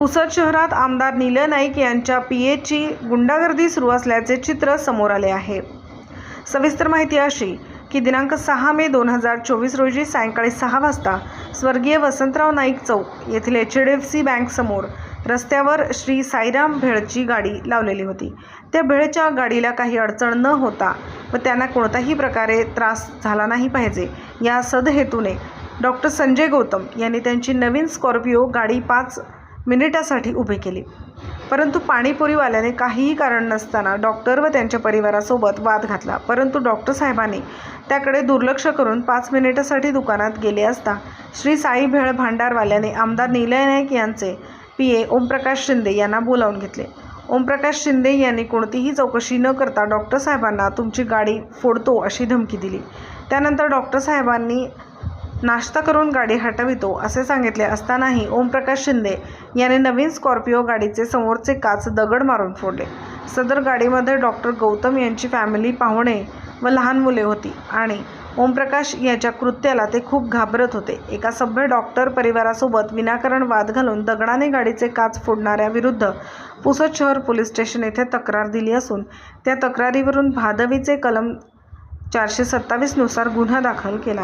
पुसद शहरात आमदार नील नाईक यांच्या पी एची गुंडागर्दी सुरू असल्याचे चित्र समोर आले आहे. सविस्तर माहिती अशी की दिनांक सहा मे दोन हजार चोवीस रोजी सायंकाळी सहा वाजता स्वर्गीय वसंतराव नाईक चौक येथील एच डी एफ सी बँकसमोर रस्त्यावर श्री साईराम भेळची गाडी लावलेली होती. त्या भेळच्या गाडीला काही अडचण न होता व त्यांना कोणत्याही प्रकारे त्रास झाला नाही पाहिजे या सदहेतूने डॉक्टर संजय गौतम यांनी त्यांची नवीन स्कॉर्पिओ गाडी पाच मिनिटासाठी उभी केली. परंतु पाणीपुरीवाल्याने काहीही कारण नसताना डॉक्टर व त्यांच्या परिवारासोबत वाद घातला. परंतु डॉक्टर साहेबांनी त्याकडे दुर्लक्ष करून पाच मिनिटासाठी दुकानात गेले असता श्री साई भेळ भांडारवाल्याने आमदार निलय नाईक यांचे पी ए ओमप्रकाश शिंदे यांना बोलावून घेतले. ओमप्रकाश शिंदे यांनी कोणतीही चौकशी न करता डॉक्टर साहेबांना तुमची गाडी फोडतो अशी धमकी दिली. त्यानंतर डॉक्टर साहेबांनी नाश्ता करून गाडी हटवितो असे सांगितले असतानाही ओमप्रकाश शिंदे याने नवीन स्कॉर्पिओ गाडीचे समोरचे काच दगड मारून फोडले. सदर गाडीमध्ये डॉक्टर गौतम यांची फॅमिली पाहुणे व लहान मुले होती आणि ओमप्रकाश याच्या कृत्याला ते खूप घाबरत होते. एका सभ्य डॉक्टर परिवारासोबत विनाकारण वाद घालून दगडाने गाडीचे काच फोडणाऱ्याविरुद्ध पुसद शहर पोलीस स्टेशन येथे तक्रार दिली असून त्या तक्रारीवरून भादवीचे कलम चारशे सत्तावीसनुसार गुन्हा दाखल केला.